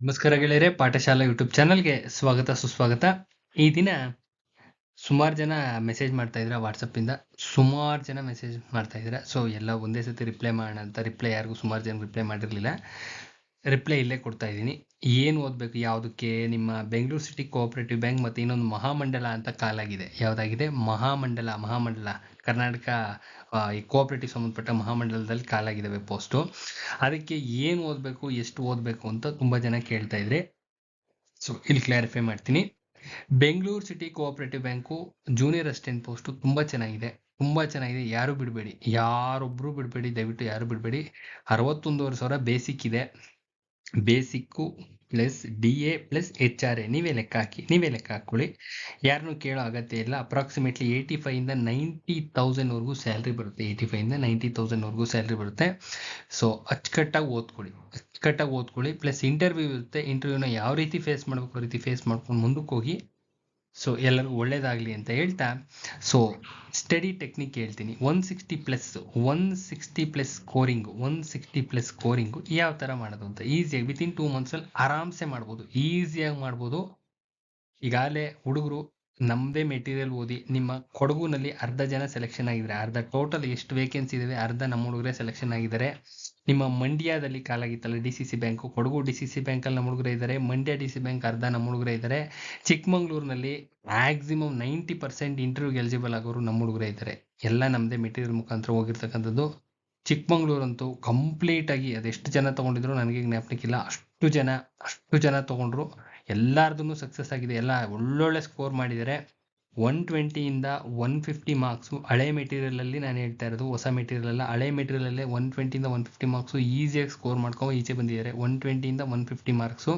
ನಮಸ್ಕಾರ ಗೆಳೆಯರೆ, ಪಾಠಶಾಲಾ ಯೂಟ್ಯೂಬ್ ಚಾನಲ್ಗೆ ಸ್ವಾಗತ, ಸುಸ್ವಾಗತ. ಈ ದಿನ ಸುಮಾರು ಜನ ಮೆಸೇಜ್ ಮಾಡ್ತಾ ಇದ್ರ ವಾಟ್ಸಪ್ಪಿಂದ ಸುಮಾರು ಜನ ಮೆಸೇಜ್ ಮಾಡ್ತಾ ಇದ್ರ. ಸೊ ಎಲ್ಲ ಒಂದೇ ಸತಿ ರಿಪ್ಲೈ ಮಾಡೋಣ ಅಂತ ರಿಪ್ಲೈ ಯಾರಿಗೂ ಸುಮಾರು ಜನ ರಿಪ್ಲೈ ಮಾಡಿರಲಿಲ್ಲ. ರಿಪ್ಲೈ ಇಲ್ಲೇ ಕೊಡ್ತಾ ಇದ್ದೀನಿ. ಏನು ಓದಬೇಕು, ಯಾವುದಕ್ಕೆ? ನಿಮ್ಮ ಬೆಂಗಳೂರು ಸಿಟಿ ಕೋಆಪರೇಟಿವ್ ಬ್ಯಾಂಕ್ ಮತ್ತು ಇನ್ನೊಂದು ಮಹಾಮಂಡಲ ಅಂತ ಕಾಲಾಗಿದೆ. ಯಾವುದಾಗಿದೆ? ಮಹಾಮಂಡಲ ಮಹಾಮಂಡಲ. ಕರ್ನಾಟಕ ಈ ಕೋಆಪರೇಟಿವ್ ಸಂಬಂಧಪಟ್ಟ ಮಹಾಮಂಡಲದಲ್ಲಿ ಕಾಲಾಗಿದ್ದಾವೆ ಪೋಸ್ಟು ಅದಕ್ಕೆ ಏನು ಓದಬೇಕು, ಎಷ್ಟು ಓದಬೇಕು ಅಂತ ತುಂಬ ಜನ ಕೇಳ್ತಾ ಇದ್ರಿ ಸೊ ಇಲ್ಲಿ ಕ್ಲಾರಿಫೈ ಮಾಡ್ತೀನಿ. Bengaluru city cooperative bank junior assistant post ತುಂಬ ಚೆನ್ನಾಗಿದೆ. ತುಂಬ ಚೆನ್ನಾಗಿದೆ. ಯಾರು ಬಿಡಬೇಡಿ. ಯಾರೊಬ್ಬರು ಬಿಡಬೇಡಿ. ದಯವಿಟ್ಟು ಯಾರು ಬಿಡಬೇಡಿ. ಅರವತ್ತೊಂದೂವರೆ ಸಾವಿರ ಬೇಸಿಕ್ ಇದೆ. Basic plus D A plus H R A ನೀವೇ ಲೆಕ್ಕ ಹಾಕಿ, ನೀವೇ ಲೆಕ್ಕ ಹಾಕ್ಕೊಳ್ಳಿ. ಯಾರನ್ನೂ ಕೇಳೋ ಅಗತ್ಯ ಇಲ್ಲ. ಅಪ್ರಾಕ್ಸಿಮೇಟ್ಲಿ ಏಯ್ಟಿ ಫೈವಿಂದ ನೈಂಟಿ ತೌಸಂಡ್ವರೆಗೂ ಸ್ಯಾಲ್ರಿ ಬರುತ್ತೆ. ಏಯ್ಟಿ ಫೈವಿಂದ ನೈಂಟಿ ತೌಸಂಡ್ವರೆಗೂ ಸ್ಯಾಲ್ರಿ ಬರುತ್ತೆ. ಸೊ ಅಚ್ಚುಕಟ್ಟಾಗಿ ಓದ್ಕೊಳ್ಳಿ. ಅಚ್ಚುಕಟ್ಟಾಗಿ ಓದ್ಕೊಳ್ಳಿ. ಪ್ಲಸ್ ಇಂಟರ್ವ್ಯೂ ಇರುತ್ತೆ. ಇಂಟರ್ವ್ಯೂನ ಯಾವ ರೀತಿ ಫೇಸ್ ಮಾಡಬೇಕು, ಆ ರೀತಿ ಫೇಸ್ ಮಾಡ್ಕೊಂಡು ಮುಂದಕ್ಕೆ ಹೋಗಿ ಸೊ ಎಲ್ಲರಿಗೂ ಒಳ್ಳೇದಾಗಲಿ ಅಂತ ಹೇಳ್ತಾ ಸೊ ಸ್ಟಡಿ ಟೆಕ್ನಿಕ್ ಹೇಳ್ತೀನಿ. One sixty plus one sixty plus scoring one sixty plus scoring ಯಾವ ಥರ ಮಾಡೋದು ಅಂತ? ಈಸಿಯಾಗಿ ವಿತಿನ್ ಟೂ ಮಂತ್ಸಲ್ಲಿ ಆರಾಮ್ಸೆ ಮಾಡ್ಬೋದು. ಈಸಿಯಾಗಿ ಮಾಡ್ಬೋದು. ಈಗಾಗಲೇ ಹುಡುಗರು ನಮ್ಮದೇ ಮೆಟೀರಿಯಲ್ ಓದಿ, ನಿಮ್ಮ ಕೊಡಗುನಲ್ಲಿ ಅರ್ಧ ಜನ ಸೆಲೆಕ್ಷನ್ ಆಗಿದ್ದಾರೆ. ಅರ್ಧ ಟೋಟಲ್ ಎಷ್ಟು ವೇಕೆನ್ಸಿ ಇದ್ದಾವೆ ಅರ್ಧ ನಮ್ಮ ಹುಡುಗರೇ ಸೆಲೆಕ್ಷನ್ ಆಗಿದ್ದಾರೆ. ನಿಮ್ಮ ಮಂಡ್ಯದಲ್ಲಿ ಕಾಲಾಗಿತ್ತಲ್ಲ D C C bank Kodagu D C C ಬ್ಯಾಂಕಲ್ಲಿ ನಮ್ಮ ಹುಡುಗರೇ ಇದ್ದಾರೆ ಮಂಡ್ಯ ಡಿ ಸಿ ಬ್ಯಾಂಕ್ ಅರ್ಧ ನಮ್ಮ ಹುಡುಗರೇ ಇದ್ದಾರೆ ಚಿಕ್ಕಮಂಗ್ಳೂರಿನಲ್ಲಿ ಮ್ಯಾಕ್ಸಿಮಮ್ ನೈಂಟಿ ಪರ್ಸೆಂಟ್ ಇಂಟರ್ವ್ಯೂಗೆ ಎಲಿಜಿಬಲ್ ಆಗೋರು ನಮ್ಮ ಹುಡುಗರೇ ಇದ್ದಾರೆ ಎಲ್ಲ ನಮ್ಮದೇ ಮೆಟೀರಿಯಲ್ ಮುಖಾಂತರ ಹೋಗಿರ್ತಕ್ಕಂಥದ್ದು. ಚಿಕ್ಕಮಂಗ್ಳೂರಂತೂ ಕಂಪ್ಲೀಟಾಗಿ ಅದೆಷ್ಟು ಜನ ತಗೊಂಡಿದ್ರು ನನಗೆ ಜ್ಞಾಪನಕ್ಕಿಲ್ಲ ಅಷ್ಟು ಜನ ಅಷ್ಟು ಜನ ತೊಗೊಂಡ್ರು. ಎಲ್ಲಾರ್ದು ಸಕ್ಸಸ್ ಆಗಿದೆ. ಎಲ್ಲ ಒಳ್ಳೊಳ್ಳೆ ಸ್ಕೋರ್ ಮಾಡಿದ್ದಾರೆ. ಒನ್ ಟ್ವೆಂಟಿಯಿಂದ ಒನ್ ಫಿಫ್ಟಿ ಮಾರ್ಕ್ಸು ಹಳೆ ಮೆಟೀರಿಯಲಲ್ಲಿ ನಾನು ಹೇಳ್ತಾ ಇರೋದು ಹೊಸ ಮೆಟೀರಿಯಲ್ ಅಲ್ಲ. ಹಳೆ ಮೆಟೀರಿಯಲಲ್ಲೇ ಒನ್ ಟ್ವೆಂಟಿಯಿಂದ ಒನ್ ಫಿಫ್ಟಿ ಮಾರ್ಕ್ಸು ಈಸಿಯಾಗಿ ಸ್ಕೋರ್ ಮಾಡ್ಕೊಂಡು ಈಚೆ ಬಂದಿದ್ದಾರೆ. ಒನ್ ಟ್ವೆಂಟಿಯಿಂದ ಒನ್ ಫಿಫ್ಟಿ ಮಾರ್ಕ್ಸು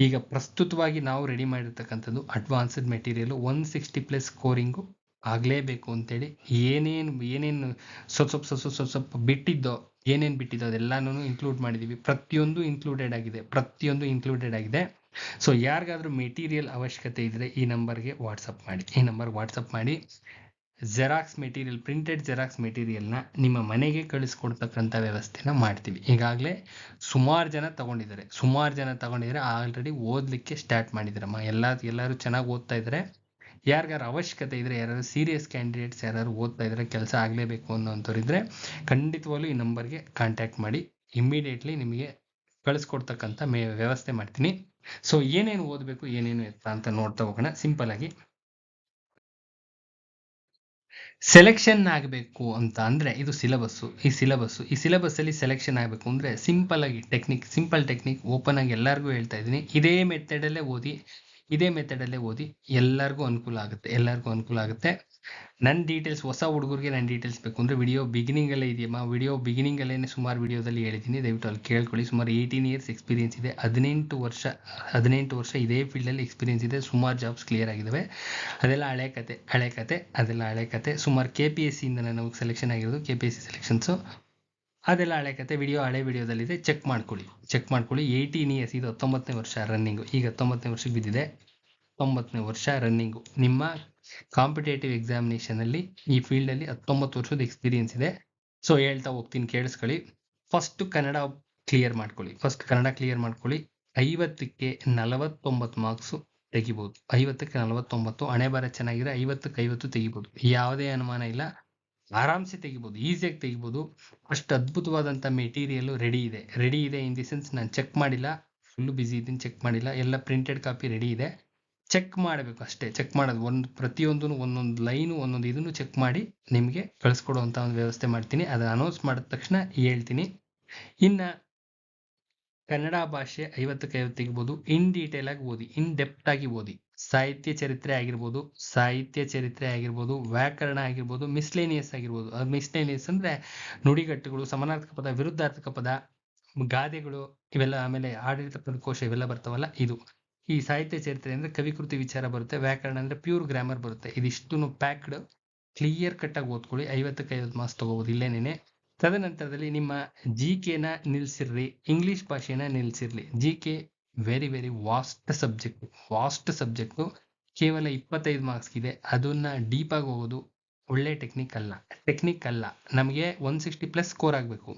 ಈಗ ಪ್ರಸ್ತುತವಾಗಿ ನಾವು ರೆಡಿ ಮಾಡಿರ್ತಕ್ಕಂಥದ್ದು advanced material one sixty plus scoring ಆಗಲೇಬೇಕು ಅಂತೇಳಿ ಏನೇನು ಏನೇನು ಸ್ವಲ್ಪ ಸ್ವಲ್ಪ ಸ್ವಲ್ಪ ಸ್ವಲ್ಪ ಸ್ವಲ್ಪ ಬಿಟ್ಟಿದ್ದೋ, ಏನೇನು ಬಿಟ್ಟಿದ್ದೋ ಅದೆಲ್ಲನೂ ಇನ್ಕ್ಲೂಡ್ ಮಾಡಿದ್ದೀವಿ ಪ್ರತಿಯೊಂದು ಇನ್ಕ್ಲೂಡೆಡ್ ಆಗಿದೆ, ಪ್ರತಿಯೊಂದು ಇನ್ಕ್ಲೂಡೆಡ್ ಆಗಿದೆ. ಸೊ ಯಾರಿಗಾದ್ರೂ ಮೆಟೀರಿಯಲ್ ಅವಶ್ಯಕತೆ ಇದ್ದರೆ ಈ ನಂಬರ್ಗೆ ವಾಟ್ಸಪ್ ಮಾಡಿ. ಈ ನಂಬರ್ಗೆ ವಾಟ್ಸಪ್ ಮಾಡಿ. ಜೆರಾಕ್ಸ್ ಮೆಟೀರಿಯಲ್ ಪ್ರಿಂಟೆಡ್ ಜೆರಾಕ್ಸ್ ಮೆಟೀರಿಯಲ್ನ ನಿಮ್ಮ ಮನೆಗೆ ಕಳಿಸ್ಕೊಡ್ತಕ್ಕಂಥ ವ್ಯವಸ್ಥೆನ ಮಾಡ್ತೀವಿ. ಈಗಾಗಲೇ ಸುಮಾರು ಜನ ತಗೊಂಡಿದ್ದಾರೆ. ಸುಮಾರು ಜನ ತಗೊಂಡಿದ್ದಾರೆ. ಆಲ್ರೆಡಿ ಓದಲಿಕ್ಕೆ ಸ್ಟಾರ್ಟ್ ಮಾಡಿದ್ರಮ್ಮ. ಎಲ್ಲ, ಎಲ್ಲರೂ ಚೆನ್ನಾಗಿ ಓದ್ತಾ ಇದ್ದಾರೆ. ಯಾರಿಗಾರು ಅವಶ್ಯಕತೆ ಇದ್ರೆ ಯಾರು ಸೀರಿಯಸ್ ಕ್ಯಾಂಡಿಡೇಟ್ಸ್ ಯಾರು ಓದ್ತಾ ಇದ್ರೆ ಕೆಲಸ ಆಗಲೇಬೇಕು ಅನ್ನೋಂಥವ್ರಿದ್ರೆ ಖಂಡಿತವಾಗ್ಲೂ ಈ ನಂಬರ್ಗೆ ಕಾಂಟ್ಯಾಕ್ಟ್ ಮಾಡಿ. ಇಮ್ಮಿಡಿಯೇಟ್ಲಿ ನಿಮಗೆ ಕಳಿಸ್ಕೊಡ್ತಕ್ಕಂಥ ಮೇ, ವ್ಯವಸ್ಥೆ ಮಾಡ್ತೀನಿ. ಸೊ ಏನೇನು ಓದಬೇಕು, ಏನೇನು ಎತ್ತ ಅಂತ ನೋಡ್ತಾ ಹೋಗೋಣ. ಸಿಂಪಲ್ ಆಗಿ ಸೆಲೆಕ್ಷನ್ ಆಗಬೇಕು ಅಂತ ಅಂದರೆ ಇದು ಸಿಲೆಬಸ್ಸು ಈ ಸಿಲೆಬಸ್ಸು ಈ ಸಿಲೆಬಸ್ಸಲ್ಲಿ ಸೆಲೆಕ್ಷನ್ ಆಗಬೇಕು ಅಂದ್ರೆ ಸಿಂಪಲ್ ಆಗಿ ಟೆಕ್ನಿಕ್ ಸಿಂಪಲ್ ಟೆಕ್ನಿಕ್ ಓಪನ್ ಆಗಿ ಎಲ್ಲರಿಗೂ ಹೇಳ್ತಾ ಇದ್ದೀನಿ. ಇದೇ ಮೆಥಡಲ್ಲೇ ಓದಿ ಇದೇ ಮೆಥಡಲ್ಲೇ ಓದಿ ಎಲ್ಲರಿಗೂ ಅನುಕೂಲ ಆಗುತ್ತೆ, ಎಲ್ಲರಿಗೂ ಅನುಕೂಲ ಆಗುತ್ತೆ. ನನ್ನ ಡೀಟೇಲ್ಸ್ ಹೊಸ ಹುಡುಗರಿಗೆ ನನ್ನ ಡೀಟೇಲ್ಸ್ ಬೇಕು ಅಂದರೆ ವಿಡಿಯೋ ಬಿಗಿನಿಂಗಲ್ಲೇ ಇದೆಯಮ್ಮ ವಿಡಿಯೋ ಬಿಗಿನಿಂಗಲ್ಲೇ ಸುಮಾರು ವಿಡಿಯೋದಲ್ಲಿ ಹೇಳಿದ್ದೀನಿ. ದಯವಿಟ್ಟು ಅಲ್ಲಿ ಕೇಳ್ಕೊಳ್ಳಿ. ಸುಮಾರು ಏಯ್ಟೀನ್ ಇಯರ್ಸ್ ಎಕ್ಸ್ಪೀರಿಯನ್ಸ್ ಇದೆ. ಹದಿನೆಂಟು ವರ್ಷ ಹದಿನೆಂಟು ವರ್ಷ ಇದೇ ಫೀಲ್ಡಲ್ಲಿ ಎಕ್ಸ್ಪೀರಿಯನ್ಸ್ ಇದೆ. ಸುಮಾರು ಜಾಬ್ಸ್ ಕ್ಲಿಯರ್ ಆಗಿದ್ದಾವೆ ಅದೆಲ್ಲ ಹಳೆ ಕತೆ ಹಳೆ ಕತೆ, ಅದೆಲ್ಲ ಹಳೆ ಕತೆ. ಸುಮಾರು ಕೆ ಪಿ ಎಸ್ ಸಿಯಿಂದ ನಾನು ಸೆಲೆಕ್ಷನ್ ಆಗಿರೋದು K P S C selections ಅದೆಲ್ಲ ಹಳೆ ಕತೆ ವಿಡಿಯೋ ಹಳೆ ವಿಡಿಯೋದಲ್ಲಿದೆ ಚೆಕ್ ಮಾಡ್ಕೊಳ್ಳಿ. ಚೆಕ್ ಮಾಡ್ಕೊಳ್ಳಿ. ಏಯ್ಟೀನ್ ಇಯರ್ಸ್ ಇದು ಹತ್ತೊಂಬತ್ತನೇ ವರ್ಷ ರನ್ನಿಂಗು ಈಗ ಹತ್ತೊಂಬತ್ತನೇ ವರ್ಷಕ್ಕೆ ಬಿದ್ದಿದೆ. ಹತ್ತೊಂಬತ್ತನೇ ವರ್ಷ ರನ್ನಿಂಗು ನಿಮ್ಮ ಕಾಂಪಿಟೇಟಿವ್ ಎಕ್ಸಾಮಿನೇಷನಲ್ಲಿ ಈ ಫೀಲ್ಡಲ್ಲಿ ಹತ್ತೊಂಬತ್ತು ವರ್ಷದ ಎಕ್ಸ್ಪೀರಿಯನ್ಸ್ ಇದೆ. ಸೊ ಹೇಳ್ತಾ ಹೋಗ್ತೀನಿ, ಕೇಳಿಸ್ಕೊಳ್ಳಿ. ಫಸ್ಟ್ ಕನ್ನಡ ಕ್ಲಿಯರ್ ಮಾಡ್ಕೊಳ್ಳಿ. ಫಸ್ಟ್ ಕನ್ನಡ ಕ್ಲಿಯರ್ ಮಾಡ್ಕೊಳ್ಳಿ. ಐವತ್ತಕ್ಕೆ ನಲವತ್ತೊಂಬತ್ತು ಮಾರ್ಕ್ಸು ತೆಗಿಬೋದು. ಐವತ್ತಕ್ಕೆ ನಲವತ್ತೊಂಬತ್ತು ಹಣೆ ಬರ ಚೆನ್ನಾಗಿದ್ರೆ ಐವತ್ತಕ್ಕೆ ಐವತ್ತು ತೆಗಿಬೋದು. ಯಾವುದೇ ಅನುಮಾನ ಇಲ್ಲ. ಆರಾಮ್ಸೆ ತೆಗಿಬೋದು ಈಸಿಯಾಗಿ ತೆಗಿಬೋದು. ಅಷ್ಟು ಅದ್ಭುತವಾದಂಥ ಮೆಟೀರಿಯಲ್ ರೆಡಿ ಇದೆ. ರೆಡಿ ಇದೆ ಇನ್ ದಿ ಸೆನ್ಸ್ ನಾನು ಚೆಕ್ ಮಾಡಿಲ್ಲ ಫುಲ್ ಬ್ಯುಸಿ ಇದ್ದೀನಿ ಚೆಕ್ ಮಾಡಿಲ್ಲ. ಎಲ್ಲ ಪ್ರಿಂಟೆಡ್ ಕಾಪಿ ರೆಡಿ ಇದೆ. ಚೆಕ್ ಮಾಡಬೇಕು ಅಷ್ಟೇ. ಚೆಕ್ ಮಾಡೋದು. ಒಂದು ಪ್ರತಿಯೊಂದು ಒಂದೊಂದು ಲೈನು ಒಂದೊಂದು ಇದನ್ನು ಚೆಕ್ ಮಾಡಿ ನಿಮಗೆ ಕಳಿಸ್ಕೊಡುವಂಥ ಒಂದು ವ್ಯವಸ್ಥೆ ಮಾಡ್ತೀನಿ. ಅದನ್ನು ಅನೌನ್ಸ್ ಮಾಡಿದ ತಕ್ಷಣ ಹೇಳ್ತೀನಿ. ಇನ್ನು ಕನ್ನಡ ಭಾಷೆ ಐವತ್ತಕ್ಕೆ ಐವತ್ತು ತೆಗಿಬೋದು. ಇನ್ ಡೀಟೇಲ್ ಆಗಿ ಓದಿ. ಇನ್ ಡೆಪ್ತ್ ಆಗಿ ಓದಿ. ಸಾಹಿತ್ಯ ಚರಿತ್ರೆ ಆಗಿರ್ಬೋದು, ಸಾಹಿತ್ಯ ಚರಿತ್ರೆ ಆಗಿರ್ಬೋದು, ವ್ಯಾಕರಣ ಆಗಿರ್ಬೋದು ಮಿಸ್ಲೇನಿಯಸ್ ಆಗಿರ್ಬೋದು. ಅದು ಮಿಸ್ಲೇನಿಯಸ್ ಅಂದ್ರೆ ನುಡಿಗಟ್ಟುಗಳು, ಸಮಾನಾರ್ಥಕ ಪದ, ವಿರುದ್ಧಾರ್ಥಕ ಪದ, ಗಾದೆಗಳು, ಇವೆಲ್ಲ ಆಮೇಲೆ ಆಡಳಿತ ಪದಕೋಶ ಇವೆಲ್ಲ ಬರ್ತಾವಲ್ಲ, ಇದು. ಈ ಸಾಹಿತ್ಯ ಚರಿತ್ರೆ ಅಂದ್ರೆ ಕವಿಕೃತಿ ವಿಚಾರ ಬರುತ್ತೆ, ವ್ಯಾಕರಣ ಅಂದ್ರೆ ಪ್ಯೂರ್ ಗ್ರಾಮರ್ ಬರುತ್ತೆ. ಇದಿಷ್ಟು ಪ್ಯಾಕ್ಡ್ ಕ್ಲಿಯರ್ ಕಟ್ ಆಗಿ ಓದ್ಕೊಳ್ಳಿ. ಐವತ್ತಕ್ಕೆ ಐವತ್ತು ಮಾರ್ಕ್ಸ್ ತಗೋಬಹುದು ಇಲ್ಲೇನೇನೆ. ತದನಂತರದಲ್ಲಿ ನಿಮ್ಮ ಜಿ ಕೆನ ನಿಲ್ಸಿರ್ರಿ ಇಂಗ್ಲಿಷ್ ಭಾಷೆನ ನಿಲ್ಸಿರ್ಲಿ G K very very vast subject vast subject ಕೇವಲ ಇಪ್ಪತ್ತೈದು ಮಾರ್ಕ್ಸ್ ಇದೆ. ಅದನ್ನ ಡೀಪಾಗಿ ಹೋಗೋದು ಒಳ್ಳೆ ಟೆಕ್ನಿಕ್ ಅಲ್ಲ. ಟೆಕ್ನಿಕ್ ಅಲ್ಲ. ನಮಗೆ ಒನ್ ಸಿಕ್ಸ್ಟಿ ಪ್ಲಸ್ ಸ್ಕೋರ್ ಆಗಬೇಕು.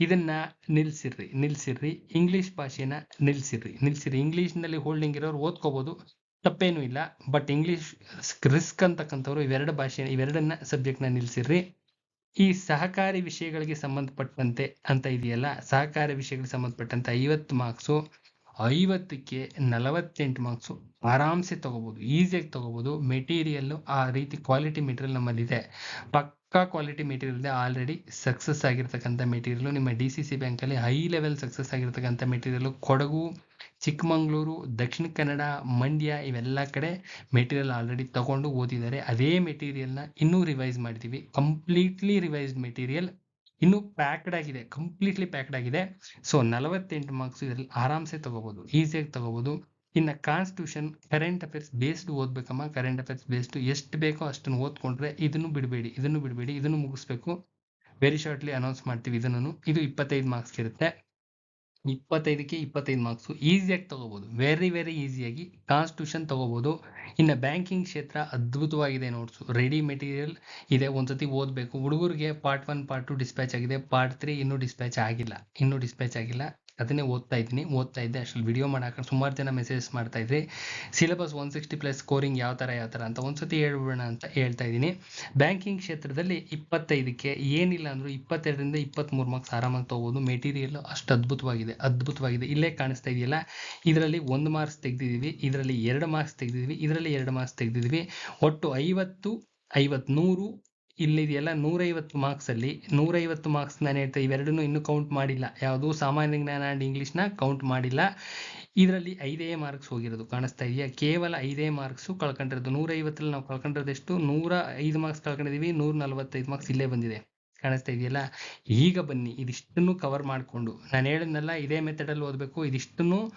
ಇದನ್ನ ನಿಲ್ಸಿರ್ರಿ ನಿಲ್ಸಿರ್ರಿ. ಇಂಗ್ಲಿಷ್ ಭಾಷೆನ ನಿಲ್ಸಿರ್ರಿ. ನಿಲ್ಸಿರ್ರಿ. ಇಂಗ್ಲಿಷ್ನಲ್ಲಿ ಹೋಲ್ಡಿಂಗ್ ಇರೋರು ಓದ್ಕೋಬಹುದು ತಪ್ಪೇನೂ ಇಲ್ಲ. ಬಟ್ ಇಂಗ್ಲೀಷ್ ರಿಸ್ಕ್ ಅಂತಕ್ಕಂಥವ್ರು ಇವೆರಡು ಭಾಷೆ, ಇವೆರಡನ್ನ ಸಬ್ಜೆಕ್ಟ್ನ ನಿಲ್ಸಿರ್ರಿ. ಈ ಸಹಕಾರಿ ವಿಷಯಗಳಿಗೆ ಸಂಬಂಧಪಟ್ಟಂತೆ ಅಂತ ಇದೆಯಲ್ಲ, ಸಹಕಾರಿ ವಿಷಯಗಳಿಗೆ ಸಂಬಂಧಪಟ್ಟಂತೆ ಐವತ್ತು ಮಾರ್ಕ್ಸು ಐವತ್ತಕ್ಕೆ ನಲವತ್ತೆಂಟು ಮಾರ್ಕ್ಸು ಆರಾಮ್ಸೆ ತೊಗೋಬೋದು ಈಸಿಯಾಗಿ ತೊಗೋಬೋದು. ಮೆಟೀರಿಯಲ್ಲು ಆ ರೀತಿ ಕ್ವಾಲಿಟಿ ಮೆಟೀರಿಯಲ್ ನಮ್ಮಲ್ಲಿದೆ. ಪಕ್ಕಾ ಕ್ವಾಲಿಟಿ ಮೆಟೀರಿಯಲ್ ಇದೆ. ಆಲ್ರೆಡಿ ಸಕ್ಸಸ್ ಆಗಿರ್ತಕ್ಕಂಥ ಮೆಟೀರಿಯಲ್ ನಿಮ್ಮ ಡಿ ಸಿ ಸಿ ಬ್ಯಾಂಕಲ್ಲಿ ಹೈ ಲೆವೆಲ್ ಸಕ್ಸಸ್ ಆಗಿರ್ತಕ್ಕಂಥ ಮೆಟೀರಿಯಲ್ ಕೊಡಗು, ಚಿಕ್ಕಮಂಗ್ಳೂರು, ದಕ್ಷಿಣ ಕನ್ನಡ, ಮಂಡ್ಯ ಇವೆಲ್ಲ ಕಡೆ ಮೆಟೀರಿಯಲ್ ಆಲ್ರೆಡಿ ತಗೊಂಡು ಓದಿದ್ದಾರೆ. ಅದೇ ಮೆಟೀರಿಯಲ್ನ ಇನ್ನೂ ರಿವೈಸ್ ಮಾಡ್ತೀವಿ. ಕಂಪ್ಲೀಟ್ಲಿ ರಿವೈಸ್ಡ್ ಮೆಟೀರಿಯಲ್ ಇನ್ನು ಪ್ಯಾಕ್ಡ್ ಆಗಿದೆ ಕಂಪ್ಲೀಟ್ಲಿ ಪ್ಯಾಕ್ಡ್ ಆಗಿದೆ. ಸೊ ನಲವತ್ತೆಂಟು ಮಾರ್ಕ್ಸ್ ಇದರಲ್ಲಿ ಆರಾಮ್ಸೆ ತಗೋಬಹುದು ಈಸಿಯಾಗಿ ತಗೋಬಹುದು ಇನ್ನು ಕಾನ್ಸ್ಟಿಟ್ಯೂಷನ್ ಕರೆಂಟ್ ಅಫೇರ್ಸ್ ಬೇಸ್ಡ್ ಓದ್ಬೇಕಮ್ಮ. ಕರೆಂಟ್ ಅಫೇರ್ಸ್ ಬೇಸ್ಡ್ ಎಷ್ಟು ಬೇಕೋ ಅಷ್ಟನ್ನು ಓದ್ಕೊಂಡ್ರೆ ಇದನ್ನು ಬಿಡಬೇಡಿ ಇದನ್ನು ಬಿಡಬೇಡಿ, ಇದನ್ನು ಮುಗಿಸ್ಬೇಕು. ವೆರಿ ಶಾರ್ಟ್ಲಿ ಅನೌನ್ಸ್ ಮಾಡ್ತೀವಿ ಇದನ್ನು ಇದು ಇಪ್ಪತ್ತೈದು ಮಾರ್ಕ್ಸ್ ಇರುತ್ತೆ. ಇಪ್ಪತ್ತೈದಕ್ಕೆ ಇಪ್ಪತ್ತೈದು ಮಾರ್ಕ್ಸು ಈಸಿಯಾಗಿ ತೊಗೋಬೋದು. ವೆರಿ ವೆರಿ ಈಸಿಯಾಗಿ ಕಾನ್ಸ್ಟಿಟ್ಯೂಷನ್ ತೊಗೋಬೋದು. ಇನ್ನು ಬ್ಯಾಂಕಿಂಗ್ ಕ್ಷೇತ್ರ ಅದ್ಭುತವಾಗಿದೆ ನೋಟ್ಸು ರೆಡಿ ಮೆಟೀರಿಯಲ್ ಇದೆ. ಒಂದ್ಸತಿ ಓದಬೇಕು. ಹುಡುಗರಿಗೆ part one part two dispatch ಆಗಿದೆ. ಪಾರ್ಟ್ ತ್ರೀ ಇನ್ನೂ ಡಿಸ್ಪ್ಯಾಚ್ ಆಗಿಲ್ಲ. ಇನ್ನೂ ಡಿಸ್ಪ್ಯಾಚ್ ಆಗಿಲ್ಲ. ಅದನ್ನೇ ಓದ್ತಾ ಇದ್ದೀನಿ. ಓದ್ತಾ ಇದ್ದೆ, ಅಷ್ಟರಲ್ಲಿ ವಿಡಿಯೋ ಮಾಡಾಕೊಂಡು ಸುಮಾರು ಜನ ಮೆಸೇಜ್ ಮಾಡ್ತಾ ಇದ್ರಿ. Syllabus one sixty plus scoring ಯಾವ ಥರ ಯಾವ ಥರ ಅಂತ ಒಂದ್ಸತಿ ಹೇಳ್ಬಿಡೋಣ ಅಂತ ಹೇಳ್ತಾ ಇದ್ದೀನಿ. ಬ್ಯಾಂಕಿಂಗ್ ಕ್ಷೇತ್ರದಲ್ಲಿ ಇಪ್ಪತ್ತೈದಕ್ಕೆ ಏನಿಲ್ಲ ಅಂದರೂ ಇಪ್ಪತ್ತೆರಡರಿಂದ ಇಪ್ಪತ್ತ್ಮೂರು ಮಾರ್ಕ್ಸ್ ಆರಾಮಾಗಿ ತೊಗೋಬೋದು. ಮೆಟೀರಿಯಲ್ ಅಷ್ಟು ಅದ್ಭುತವಾಗಿದೆ ಅದ್ಭುತವಾಗಿದೆ. ಇಲ್ಲೇ ಕಾಣಿಸ್ತಾ ಇದೆಯಲ್ಲ, ಇದರಲ್ಲಿ ಒಂದು ಮಾರ್ಕ್ಸ್ ತೆಗೆದಿದ್ದೀವಿ ಇದರಲ್ಲಿ ಎರಡು ಮಾರ್ಕ್ಸ್ ತೆಗೆದಿದ್ದೀವಿ ಇದರಲ್ಲಿ ಎರಡು ಮಾರ್ಕ್ಸ್ ತೆಗೆದಿದ್ದೀವಿ ಒಟ್ಟು ಐವತ್ತು ಐವತ್ನೂರು ಇಲ್ಲಿದೆಯಲ್ಲ ನೂರೈವತ್ತು ಮಾರ್ಕ್ಸಲ್ಲಿ ನೂರೈವತ್ತು ಮಾರ್ಕ್ಸ್ ನಾನು ಹೇಳ್ತಾ ಇವೆರಡನ್ನೂ ಇನ್ನೂ ಕೌಂಟ್ ಮಾಡಿಲ್ಲ. ಯಾವುದು ಸಾಮಾನ್ಯ ಜ್ಞಾನ ಆ್ಯಂಡ್ ಇಂಗ್ಲೀಷ್ನ ಕೌಂಟ್ ಮಾಡಿಲ್ಲ. ಇದರಲ್ಲಿ ಐದೇ ಮಾರ್ಕ್ಸ್ ಹೋಗಿರೋದು ಕಾಣಿಸ್ತಾ ಇದೆಯಾ? ಕೇವಲ ಐದೇ ಮಾರ್ಕ್ಸು ಕಳ್ಕೊಂಡಿರೋದು. ನೂರೈವತ್ತರಲ್ಲಿ ನಾವು ಕಳ್ಕೊಂಡಿರೋದು ಎಷ್ಟು? ನೂರ ಐದು ಮಾರ್ಕ್ಸ್ ಕಳ್ಕೊಂಡಿದ್ದೀವಿ ನೂರ ನಲವತ್ತೈದು ಮಾರ್ಕ್ಸ್ ಇಲ್ಲೇ ಬಂದಿದೆ. ಕಾಣಿಸ್ತಾ ಇದೆಯಲ್ಲ? ಈಗ ಬನ್ನಿ, ಇದಿಷ್ಟನ್ನು ಕವರ್ ಮಾಡಿಕೊಂಡು. ನಾನು ಹೇಳಿದ್ನಲ್ಲ, ಇದೇ ಮೆಥಡಲ್ಲಿ ಓದಬೇಕು. ಇದಿಷ್ಟನ್ನು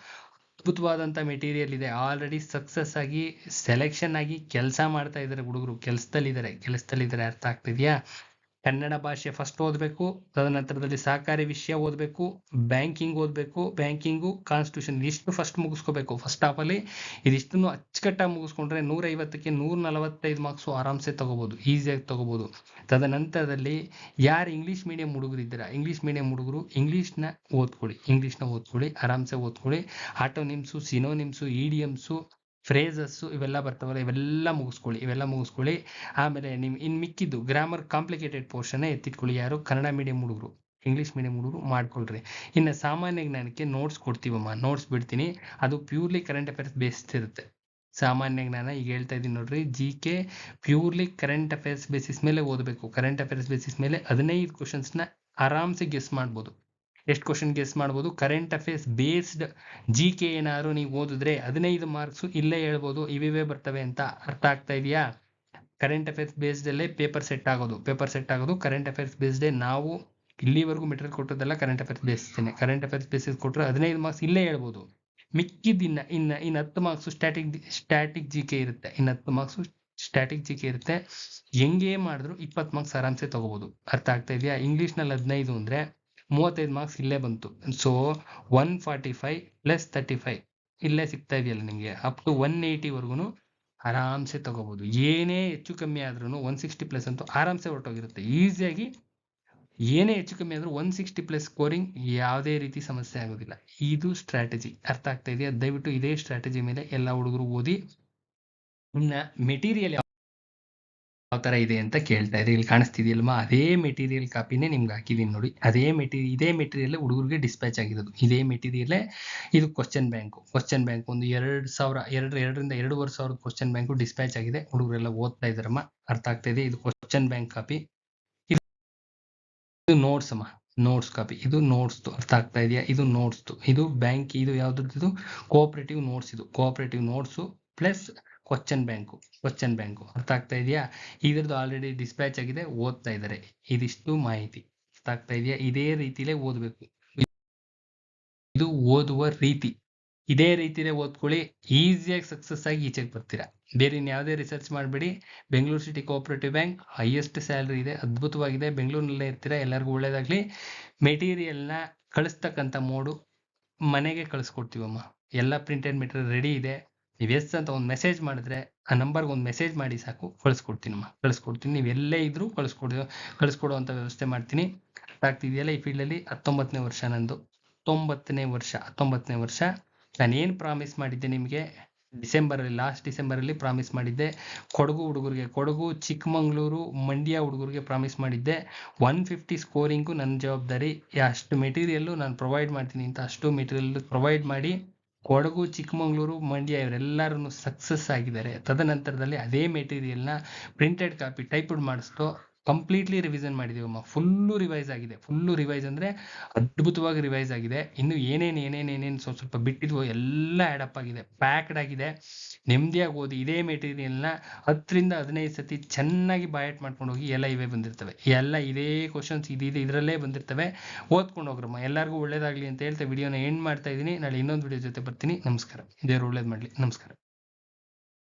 ಅದ್ಭುತವಾದಂಥ ಮೆಟೀರಿಯಲ್ ಇದೆ. ಆಲ್ರೆಡಿ ಸಕ್ಸಸ್ ಆಗಿ ಸೆಲೆಕ್ಷನ್ ಆಗಿ ಕೆಲಸ ಮಾಡ್ತಾ ಇದ್ದಾರೆ ಹುಡುಗರು. ಕೆಲಸದಲ್ಲಿದ್ದಾರೆ. ಕೆಲಸದಲ್ಲಿದ್ದಾರೆ. ಅರ್ಥ ಆಗ್ತಿದೆಯಾ? ಕನ್ನಡ ಭಾಷೆ ಫಸ್ಟ್ ಓದಬೇಕು, ತದನಂತರದಲ್ಲಿ ಸಹಕಾರಿ ವಿಷಯ ಓದಬೇಕು ಬ್ಯಾಂಕಿಂಗ್ ಓದಬೇಕು ಬ್ಯಾಂಕಿಂಗು ಕಾನ್ಸ್ಟಿಟ್ಯೂಷನ್ ಇಷ್ಟು ಫಸ್ಟ್ ಮುಗಿಸ್ಕೋಬೇಕು. ಫಸ್ಟ್ ಹಾಫಲ್ಲಿ ಇದಿಷ್ಟನ್ನು ಅಚ್ಚುಕಟ್ಟಾಗಿ ಮುಗಿಸ್ಕೊಂಡ್ರೆ ನೂರೈವತ್ತಕ್ಕೆ ನೂರ ನಲವತ್ತೈದು ಮಾರ್ಕ್ಸು ಆರಾಮ್ಸೆ ತಗೋಬೋದು ಈಸಿಯಾಗಿ ತಗೋಬೋದು. ತದನಂತರದಲ್ಲಿ ಯಾರು ಇಂಗ್ಲೀಷ್ ಮೀಡಿಯಂ ಹುಡುಗರು ಇದ್ದೀರಾ ಇಂಗ್ಲೀಷ್ ಮೀಡಿಯಂ ಹುಡುಗರು ಇಂಗ್ಲೀಷ್ನ ಓದ್ಕೊಳ್ಳಿ ಇಂಗ್ಲೀಷ್ನ ಓದ್ಕೊಳ್ಳಿ, ಆರಾಮ್ಸೆ ಓದ್ಕೊಳ್ಳಿ. ಆಟೋನಿಮ್ಸು ಸಿನೋನಿಮ್ಸು ಇಡಿಯಮ್ಸು ಫ್ರೇಸಸ್ಸು ಇವೆಲ್ಲ ಬರ್ತಾವಲ್ಲ, ಇವೆಲ್ಲ ಮುಗಿಸ್ಕೊಳ್ಳಿ ಇವೆಲ್ಲ ಮುಗಿಸ್ಕೊಳ್ಳಿ. ಆಮೇಲೆ ನಿಮ್ಮ ಇನ್ನು ಮಿಕ್ಕಿದ್ದು ಗ್ರಾಮರ್ ಕಾಂಪ್ಲಿಕೇಟೆಡ್ ಪೋರ್ಷನ್ ಎತ್ತಿಟ್ಕೊಳ್ಳಿ ಯಾರು? ಕನ್ನಡ ಮೀಡಿಯಂ ಹುಡುಗರು ಇಂಗ್ಲೀಷ್ ಮೀಡಿಯಂ ಹುಡುಗರು ಮಾಡ್ಕೊಳ್ರಿ. ಇನ್ನು ಸಾಮಾನ್ಯ ಜ್ಞಾನಕ್ಕೆ ನೋಟ್ಸ್ ಕೊಡ್ತೀವಮ್ಮ ನೋಟ್ಸ್ ಬಿಡ್ತೀನಿ. ಅದು ಪ್ಯೂರ್ಲಿ ಕರೆಂಟ್ ಅಫೇರ್ಸ್ ಬೇಸ್ಡ್ ಇರುತ್ತೆ. ಸಾಮಾನ್ಯ ಜ್ಞಾನ ಈಗ ಹೇಳ್ತಾ ಇದ್ದೀನಿ ನೋಡ್ರಿ G K purely current affairs basis ಮೇಲೆ ಓದಬೇಕು. ಕರೆಂಟ್ ಅಫೇರ್ಸ್ ಬೇಸಿಸ್ ಮೇಲೆ ಹದಿನೈದು ಕ್ವಶನ್ಸ್ನ ಆರಾಮ್ಸೆ ಗೆಸ್ ಮಾಡ್ಬೋದು. ಎಷ್ಟು ಕ್ವಶನ್ ಗೆಸ್ ಮಾಡ್ಬೋದು? Current affairs based G K ಏನಾದ್ರು ನೀವು ಓದಿದ್ರೆ ಹದಿನೈದು ಮಾರ್ಕ್ಸು ಇಲ್ಲೇ ಹೇಳ್ಬೋದು, ಇವಿವೇ ಬರ್ತವೆ ಅಂತ ಅರ್ಥ ಆಗ್ತಾ ಇದೆಯಾ? ಕರೆಂಟ್ ಅಫೇರ್ಸ್ ಬೇಸ್ಡಲ್ಲೇ ಪೇಪರ್ ಸೆಟ್ ಆಗೋದು. ಪೇಪರ್ ಸೆಟ್ ಆಗೋದು ಕರೆಂಟ್ ಅಫೇರ್ಸ್ ಬೇಸ್ಡೇ ನಾವು ಇಲ್ಲಿವರೆಗೂ ಮೆಟೀರಿಯಲ್ ಕೊಟ್ಟದೆಲ್ಲ ಕರೆಂಟ್ ಅಫೇರ್ಸ್ ಬೇಸ್ತೇನೆ ಕರೆಂಟ್ ಅಫೇರ್ಸ್ ಬೇಸಿಸ್ ಕೊಟ್ಟರೆ ಹದಿನೈದು ಮಾರ್ಕ್ಸ್ ಇಲ್ಲೇ ಹೇಳ್ಬೋದು. ಮಿಕ್ಕಿದಿನ್ನ ಇನ್ನು ಇನ್ನು ಹತ್ತು marks static static G K ಇರುತ್ತೆ. ಇನ್ನು ಹತ್ತು ಮಾರ್ಕ್ಸು ಸ್ಟ್ಯಾಟಿಕ್ ಜಿ ಕೆ ಇರುತ್ತೆ. ಹೆಂಗೇ ಮಾಡಿದ್ರು ಇಪ್ಪತ್ತು ಮಾರ್ಕ್ಸ್ ಆರಾಮ್ಸೆ ತಗೋಬೋದು. ಅರ್ಥ ಆಗ್ತಾ ಇದೆಯಾ? ಇಂಗ್ಲೀಷ್ನಲ್ಲಿ ಹದಿನೈದು ಅಂದರೆ ಮೂವತ್ತೈದು ಮಾರ್ಕ್ಸ್ ಇಲ್ಲೇ ಬಂತು. So one forty five plus thirty five ಇಲ್ಲೇ ಸಿಗ್ತಾ ಇದೆಯಲ್ಲ ನಿಮಗೆ? ಅಪ್ ಟು ಒನ್ ಏಯ್ಟಿವರೆಗೂ ಆರಾಮ್ಸೆ ತಗೋಬೋದು. ಏನೇ ಹೆಚ್ಚು ಕಮ್ಮಿ ಆದ್ರೂ ಒನ್ ಸಿಕ್ಸ್ಟಿ ಪ್ಲಸ್ ಅಂತೂ ಆರಾಮ್ಸೆ ಹೊರಟೋಗಿರುತ್ತೆ. ಈಸಿಯಾಗಿ ಏನೇ ಹೆಚ್ಚು ಕಮ್ಮಿ ಆದರೂ ಒನ್ ಸಿಕ್ಸ್ಟಿ ಪ್ಲಸ್ ಸ್ಕೋರಿಂಗ್ ಯಾವುದೇ ರೀತಿ ಸಮಸ್ಯೆ ಆಗೋದಿಲ್ಲ. ಇದು ಸ್ಟ್ರಾಟಜಿ ಅರ್ಥ ಆಗ್ತಾ ಇದೆಯಾ? ದಯವಿಟ್ಟು ಇದೇ ಸ್ಟ್ರಾಟಜಿ ಮೇಲೆ ಎಲ್ಲ ಹುಡುಗರು ಓದಿ, ಇನ್ನು ಮೆಟೀರಿಯಲ್ ಯಾವ ಥರ ಇದೆ ಅಂತ ಕೇಳ್ತಾ ಇದೆ. ಇಲ್ಲಿ ಕಾಣಿಸ್ತಿದೆಯಲ್ವಾ? ಅದೇ ಮೆಟೀರಿಯಲ್ ಕಾಪಿನೇ ನಿಮ್ಗೆ ಹಾಕಿದ್ದೀನಿ ನೋಡಿ. ಅದೇ ಮೆಟೀರಿಯಲ್ ಇದೇ ಮೆಟೀರಿಯಲ್ ಹುಡುಗರಿಗೆ ಡಿಸ್ಪ್ಯಾಚ್ ಆಗಿರೋದು. ಇದೇ ಮೆಟೀರಿಯಲ್ ಇದು ಕ್ವಶನ್ ಬ್ಯಾಂಕು ಕ್ವಶನ್ ಬ್ಯಾಂಕ್ ಒಂದು ಎರಡು ಸಾವಿರ, ಎರಡು, ಎರಡರಿಂದ ಎರಡೂವರೆ ಸಾವಿರದ ಕ್ವಶನ್ ಬ್ಯಾಂಕು ಡಿಸ್ಪ್ಯಾಚ್ ಆಗಿದೆ. ಹುಡುಗರೆಲ್ಲ ಓದ್ತಾ ಇದ್ದಾರಮ್ಮ. ಅರ್ಥ ಆಗ್ತಾ ಇದೆ. ಇದು ಕ್ವಶನ್ ಬ್ಯಾಂಕ್ ಕಾಪಿ ಇದು ನೋಟ್ಸ್ ಅಮ್ಮ. ನೋಟ್ಸ್ ಕಾಪಿ ಇದು ನೋಟ್ಸ್ದು ಅರ್ಥ ಆಗ್ತಾ ಇದೆಯಾ? ಇದು ನೋಟ್ಸ್ದು ಇದು ಬ್ಯಾಂಕ್ ಇದು ಯಾವ್ದು ಕೋಆಪರೇಟಿವ್ ನೋಟ್ಸ್ ಇದು. Cooperative notes plus question bank question bank ಅರ್ಥ ಆಗ್ತಾ ಇದೆಯಾ? ಇದ್ರದ್ದು ಆಲ್ರೆಡಿ ಡಿಸ್ಪ್ಯಾಚ್ ಆಗಿದೆ, ಓದ್ತಾ ಇದ್ದಾರೆ. ಇದಿಷ್ಟು ಮಾಹಿತಿ. ಅರ್ಥ ಆಗ್ತಾ ಇದೆಯಾ? ಇದೇ ರೀತಿಲೇ ಓದಬೇಕು. ಇದು ಓದುವ ರೀತಿ. ಇದೇ ರೀತಿಲೇ ಓದ್ಕೊಳ್ಳಿ. ಈಸಿಯಾಗಿ ಸಕ್ಸಸ್ ಆಗಿ ಈಚೆಗೆ ಬರ್ತೀರಾ. ಬೇರೆ ಇನ್ಯಾವುದೇ ರಿಸರ್ಚ್ ಮಾಡಬೇಡಿ. Bengaluru city cooperative bank highest salary ಇದೆ, ಅದ್ಭುತವಾಗಿದೆ. ಬೆಂಗಳೂರಿನಲ್ಲೇ ಇರ್ತೀರಾ? ಎಲ್ಲರಿಗೂ ಒಳ್ಳೇದಾಗಲಿ. ಮೆಟೀರಿಯಲ್ನ ಕಳಿಸ್ತಕ್ಕಂಥ ಮೋಡು ಮನೆಗೆ ಕಳಿಸ್ಕೊಡ್ತೀವಮ್ಮ. ಎಲ್ಲ ಪ್ರಿಂಟೆಡ್ ಮೆಟೀರಿಯಲ್ ರೆಡಿ ಇದೆ. ನೀವು ಎಸ್ ಅಂತ ಒಂದು ಮೆಸೇಜ್ ಮಾಡಿದ್ರೆ, ಆ ನಂಬರ್ಗೆ ಒಂದು ಮೆಸೇಜ್ ಮಾಡಿ ಸಾಕು. ಕಳಿಸ್ಕೊಡ್ತೀನಮ್ಮ ಕಳಿಸ್ಕೊಡ್ತೀನಿ. ನೀವು ಎಲ್ಲೇ ಇದ್ರೂ ಕಳಿಸ್ಕೊಡಿ ಕಳಿಸ್ಕೊಡುವಂಥ ವ್ಯವಸ್ಥೆ ಮಾಡ್ತೀನಿ. ಆಗ್ತಿದೆಯಲ್ಲ ಈ ಫೀಲ್ಡಲ್ಲಿ ಹತ್ತೊಂಬತ್ತನೇ ವರ್ಷ ನಂದು. ಹತ್ತೊಂಬತ್ತನೇ ವರ್ಷ ಹತ್ತೊಂಬತ್ತನೇ ವರ್ಷ. ನಾನು ಏನು ಪ್ರಾಮಿಸ್ ಮಾಡಿದ್ದೆ ನಿಮಗೆ? ಡಿಸೆಂಬರಲ್ಲಿ ಲಾಸ್ಟ್ ಡಿಸೆಂಬರಲ್ಲಿ ಪ್ರಾಮಿಸ್ ಮಾಡಿದ್ದೆ. ಕೊಡಗು ಹುಡುಗರಿಗೆ, ಕೊಡಗು, ಚಿಕ್ಕಮಂಗ್ಳೂರು, ಮಂಡ್ಯ ಹುಡುಗರಿಗೆ ಪ್ರಾಮಿಸ್ ಮಾಡಿದ್ದೆ. ಒನ್ ಫಿಫ್ಟಿ ಸ್ಕೋರಿಂಗು ನನ್ನ ಜವಾಬ್ದಾರಿ. ಅಷ್ಟು ಮೆಟೀರಿಯಲ್ಲು ನಾನು ಪ್ರೊವೈಡ್ ಮಾಡ್ತೀನಿ ಅಂತ ಅಷ್ಟು ಮೆಟೀರಿಯಲ್ ಪ್ರೊವೈಡ್ ಮಾಡಿ ಕೊಡಗು ಚಿಕ್ಕಮಗಳೂರು ಮಂಡ್ಯ ಇವರೆಲ್ಲರೂ ಸಕ್ಸಸ್ ಆಗಿದ್ದಾರೆ. ತದನಂತರದಲ್ಲಿ ಅದೇ ಮೆಟೀರಿಯಲ್ನ ಪ್ರಿಂಟೆಡ್ ಕಾಪಿ ಟೈಪ್ಡ್ ಮಾಡಿಸ್ತು ಕಂಪ್ಲೀಟ್ಲಿ ರಿವಿಷನ್ ಮಾಡಿದೀವಮ್ಮ ಫುಲ್ಲು ರಿವೈಸ್ ಆಗಿದೆ. ಫುಲ್ಲು ರಿವೈಸ್ ಅಂದರೆ ಅದ್ಭುತವಾಗಿ ರಿವೈಸ್ ಆಗಿದೆ. ಇನ್ನು ಏನೇನು ಏನೇನು ಏನೇನು ಸ್ವಲ್ಪ ಸ್ವಲ್ಪ ಬಿಟ್ಟಿದ್ವು ಎಲ್ಲ ಆ್ಯಡಪ್ ಆಗಿದೆ. ಪ್ಯಾಕ್ಡ್ ಆಗಿದೆ. ನೆಮ್ಮದಿಯಾಗಿ ಓದಿ ಇದೇ ಮೆಟೀರಿಯಲ್ನ ಹತ್ತರಿಂದ ಹದಿನೈದು ಸತಿ ಚೆನ್ನಾಗಿ ಬಾಯಟ್ ಮಾಡ್ಕೊಂಡು ಹೋಗಿ ಎಲ್ಲ ಇವೇ ಬಂದಿರ್ತವೆ. ಎಲ್ಲ ಇದೇ ಕ್ವಶನ್ಸ್ ಇದಿದೆ ಇದರಲ್ಲೇ ಬಂದಿರ್ತವೆ. ಓದ್ಕೊಂಡು ಹೋಗ್ರಮ್ಮ. ಎಲ್ಲರಿಗೂ ಒಳ್ಳೇದಾಗಲಿ ಅಂತ ಹೇಳ್ತಾ ವಿಡಿಯೋನ ಎಂಡ್ ಮಾಡ್ತಾ ಇದ್ದೀನಿ. ನಾಳೆ ಇನ್ನೊಂದು ವಿಡಿಯೋ ಜೊತೆ ಬರ್ತೀನಿ. ನಮಸ್ಕಾರ. ದೇವ್ರು ಒಳ್ಳೇದು ಮಾಡಲಿ. ನಮಸ್ಕಾರ.